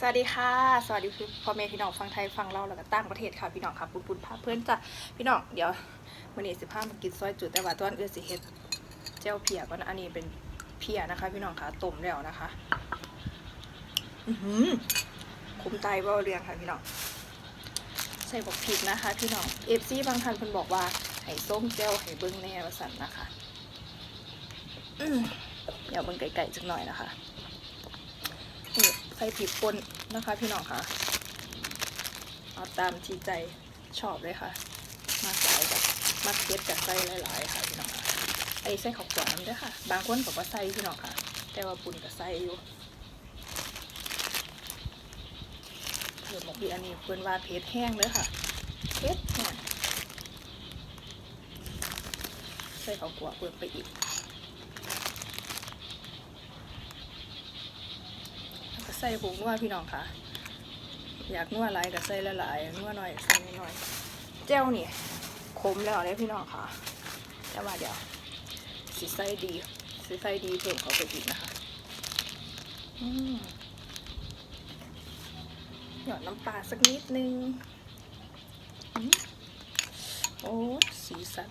สวัสดีค่ะ สวัสดีพ่อแม่พี่น้องฟังไทยฟังเราแล้วก็ต่างประเทศค่ะพี่น้องค่ะปุ่นปุ่นพาเพื่อนจ้ะพี่น้องเดี๋ยววันนี้สิพามากินซอยจุดแต่ว่าตอนเอื้อสิเฮ็ดเจ้าเพียก่อนอันนี้เป็นเพียนะคะ พี่น้องค่ะต้มแล้วนะคะอือคุ้มไตเบาเรียงค่ะพี่น้องใส่บอกผิดนะคะ พี่น้องเอฟซีบางท่านเพิ่นบอกว่าให้ส้มเจ้าให้เบิ้งแน่ว่าสันนะคะอืมเดี๋ยวเบิ้งไก่ๆจักหน่อยนะคะ ใส่ผิดป่นนะคะพี่น้องค่ะ เอาตามที่ใจชอบเลยค่ะ มาใส่แบบมาเก็ตกับใส่หลาย ๆ ค่ะพี่น้องค่ะไอ้ใส่ข้าวกวน้ำด้วยค่ะ บางคนบอกว่าใส่พี่น้องค่ะ แต่ว่าปุ่นกับใส่อยู่เพิ่มบอกพี่อันนี้เพิ่นว่าเผ็ดแห้งเลยค่ะเผ็ดแห้งใส่ข้าวกวเพิ่มไปอีก ใส่ผงนัวพี่น้องค่ะ อยากนัวหลายก็ใส่หลายนัวหน่อยใส่น้อยเจ้านี่ขมแล้วเลยพี่น้องค่ะแต่ว่าเดี๋ยวสิใส่ดีสิใส่ดีเพิ่มเขาไปอีกนะคะหยอดน้ำปลาสักนิดนึงอโอ้สีสัน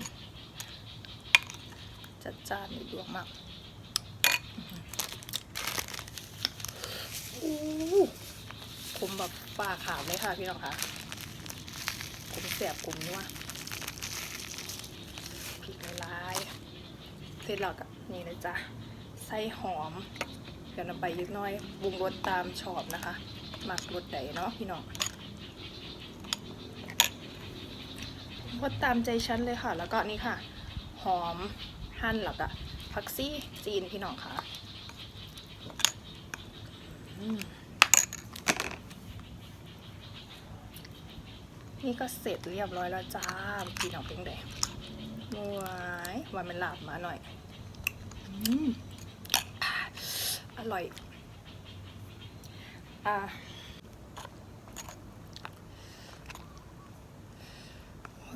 จัดจ้านในดวงมาก อู้ขมแบบปลาขาวเลยค่ะพี่น้องค่ะขมแสบขมนัวพริกละลายเสร็จแล้วก็นี่นะจ๊ะใส่หอมเดี๋ยวนำไปเล็กน้อยปรุงรสตามชอบนะคะหมักรสใดเนาะพี่น้องรสตามใจฉันเลยค่ะ แล้วก็นี่ค่ะ หอมหั่นแล้วก็ผักซี่จีนพี่น้องค่ะ นี่ก็เสร็จเรียบร้อยแล้วจ้ากินออกเป็นไงวายวันมันหลับมาหน่อยอืมอร่อย อ่า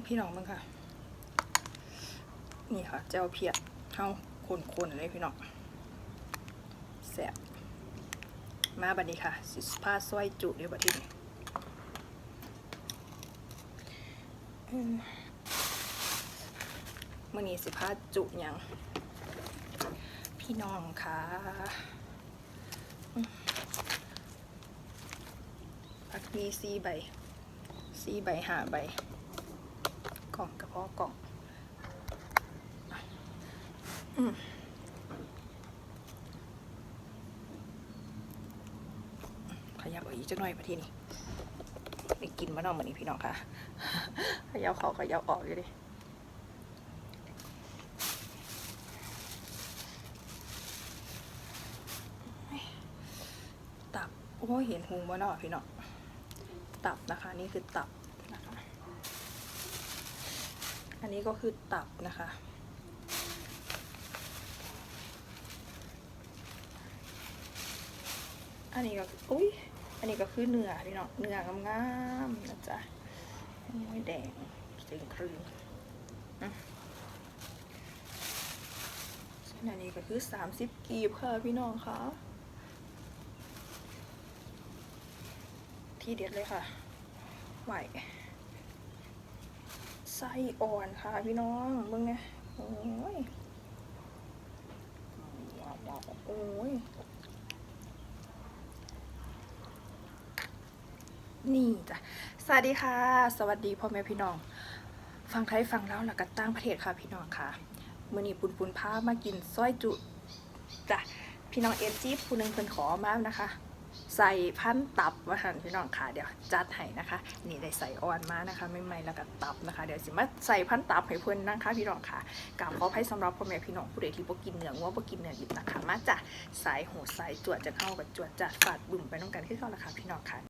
พี่น้องมั้งค่ะ นี่ค่ะเจ้าเพียเข้าคนๆเลยพี่น้องแซ่บ มาบัดนี้ค่ะสิพาซอยจุเดี๋ยวบัดที่นี่อืมมื่อนี้สิพาจุยังพี่น้องค่ะอืมผักมีสี่ใบสี่ใบหาใบ กล่องกระเพาะกล่อง อืม ขยับ เอาอีกจักหน่อยมาที่นี่ไปกินมะนาวเหมือนนี้พี่น้องค่ะขยับเขาขยับออกอยู่ดิตับ โอ้เห็นหูมะนาวพี่น้อง ตับนะคะ นี่คือตับนะคะ อันนี้ก็คือตับนะคะอันนี้ก็อุ้ย อันนี้ก็คือเนื้อพี่น้องเนื้องามๆนะจ๊ะโอ้ยแดงจึงครึงอืมส่วนอันนี้ก็คือสามสิบกีบค่ะพี่น้องคะที่เด็ดเลยค่ะไหวไส้อ่อนค่ะพี่น้องมึงไงโอ้ยว้าวโอ้ย นี่จ้ะ สวัสดีค่ะ สวัสดีพ่อแม่พี่น้อง ฟังไทยฟังแล้วแล้วก็ตั้งประเทศค่ะพี่น้องค่ะมือนี้ปุนปุนพามากินซอยจุจ้ะ พี่น้องเอจีผู้หนึงเพิ่นขอมานะคะ ใส่พันตับว่าหันพี่น้องค่ะเดี๋ยวจัดให้นะคะ นี่ได้ใส่อ่อนมานะคะไม่ไม่ๆแล้วก็ตับนะคะ เดี๋ยวสิมาใส่พันตับให้เพิ่นนะคะพี่น้องค่ะกราบขอให้สำหรับพ่อแม่พี่น้องผู้ใดที่บ่กินเนื้องัวบ่กินเนื้อดิบนะคะมาจ้ะสายโหดสายจวดจะเข้ากับจวดจัดฟาดบึ้มไปน้องกันขึ้นเข้าละค่ะพี่น้องค่ะ